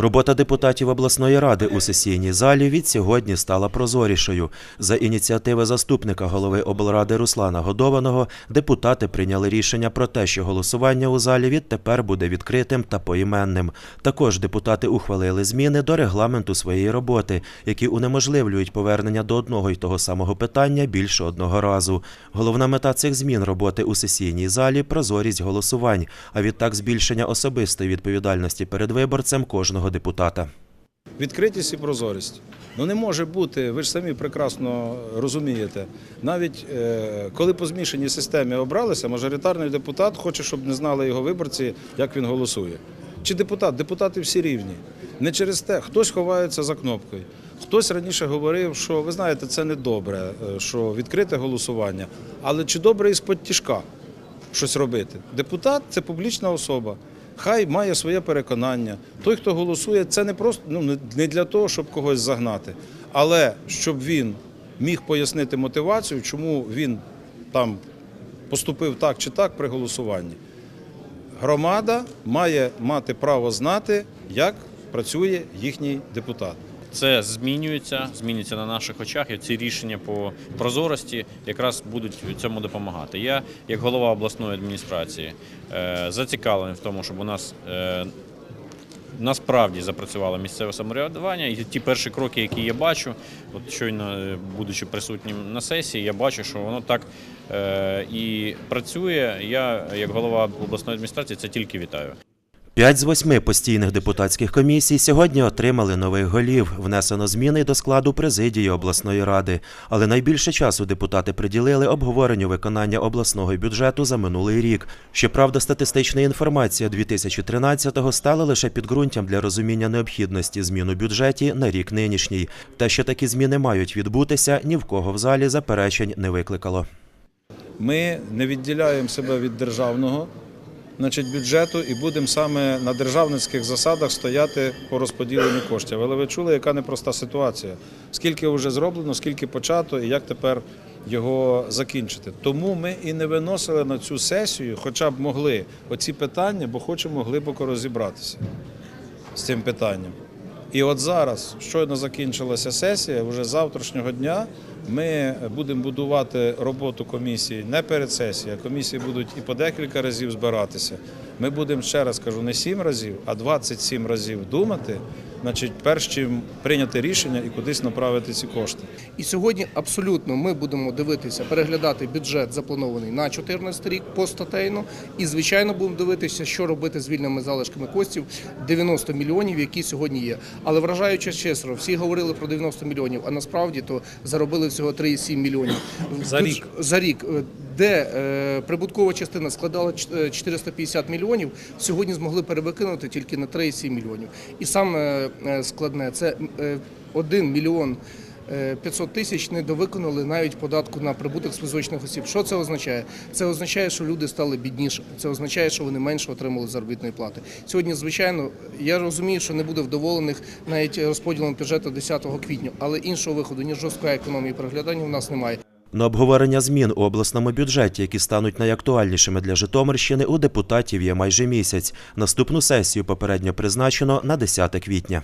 Робота депутатів обласної ради у сесійній залі від сьогодні стала прозорішою. За ініціативи заступника голови облради Руслана Годованого депутати прийняли рішення про те, що голосування у залі відтепер буде відкритим та поіменним. Також депутати ухвалили зміни до регламенту своєї роботи, які унеможливлюють повернення до одного й того самого питання більше одного разу. Головна мета цих змін роботи у сесійній залі прозорість голосувань, а відтак збільшення особистої відповідальності перед виборцем кожного депутата. Відкритість і прозорість. Ну не може бути, ви ж самі прекрасно розумієте. Навіть е, коли по змішаній системі обралися, мажоритарний депутат хоче, щоб не знали його виборці, як він голосує. Чи депутат? Депутати всі рівні. Не через те, хтось ховається за кнопкою. Хтось раніше говорив, що ви знаєте, це не добре, е, що відкрите голосування. Але чи добре із-под тяжка щось робити? Депутат це публічна особа. Хай має своє переконання. Той, хто голосує, це не просто ну не- для того, щоб когось загнати, але щоб він міг пояснити мотивацію, чому він там поступив так чи так при голосуванні. Громада має мати право знати, як працює їхній депутат. Це змінюється, змінюється на наших очах, і ці рішення по прозорості якраз будуть цьому допомагати. Я, як голова обласної адміністрації, е, зацікавлений в тому, щоб у нас е, насправді запрацювало місцеве самоврядування. І ті перші кроки, які я бачу, от щойно е, будучи присутнім на сесії, я бачу, що воно так і працює. Я, як голова обласної адміністрації, це тільки вітаю. П'ять з восьми постійних депутатських комісій сьогодні отримали нових голів. Внесено зміни до складу президії обласної ради. Але найбільше часу депутати приділили обговоренню виконання обласного бюджету за минулий рік. Щоправда, статистична інформація 2013-го стала лише підґрунтям для розуміння необхідності змін у бюджеті на рік нинішній. Те, що такі зміни мають відбутися, ні в кого в залі заперечень не викликало. Ми не відділяємо себе від державного значить, бюджету і будемо саме на державницьких засадах стояти по розподіленню коштів. Але ви чули, яка непроста ситуація. Скільки вже зроблено, скільки почато і як тепер його закінчити. Тому ми і не виносили на цю сесію, хоча б могли оці питання, бо хочемо глибоко розібратися з цим питанням. І от зараз, щойно закінчилася сесія, вже завтрашнього дня ми будемо будувати роботу комісії не перед сесією, а комісії будуть і по декілька разів збиратися. Ми будемо, ще раз кажу, не сім разів, а 27 разів думати, значить, перш чим прийняти рішення і кудись направити ці кошти. І сьогодні абсолютно ми будемо дивитися, переглядати бюджет запланований на 2014 рік постатейно. І звичайно будемо дивитися, що робити з вільними залишками коштів 90 мільйонів, які сьогодні є. Але вражаючи чесно, всі говорили про 90 мільйонів, а насправді то заробили всього 3,7 мільйонів За рік. За рік. Де е, прибуткова частина складала ч- е, 450 мільйонів, сьогодні змогли перевикинути тільки на 3,7 мільйонів. І саме е, складне це е, 1 мільйон е, 500 тисяч не довиконали навіть податку на прибуток з фізичних осіб. Що це означає? Це означає, що люди стали бідніше. Це означає, що вони менше отримали заробітної плати. Сьогодні, звичайно, я розумію, що не буде вдоволених навіть розподілом бюджету 10 квітня, але іншого виходу ніж жорсткої економії переглядання у нас немає. На обговорення змін у обласному бюджеті, які стануть найактуальнішими для Житомирщини, у депутатів є майже місяць. Наступну сесію попередньо призначено на 10 квітня.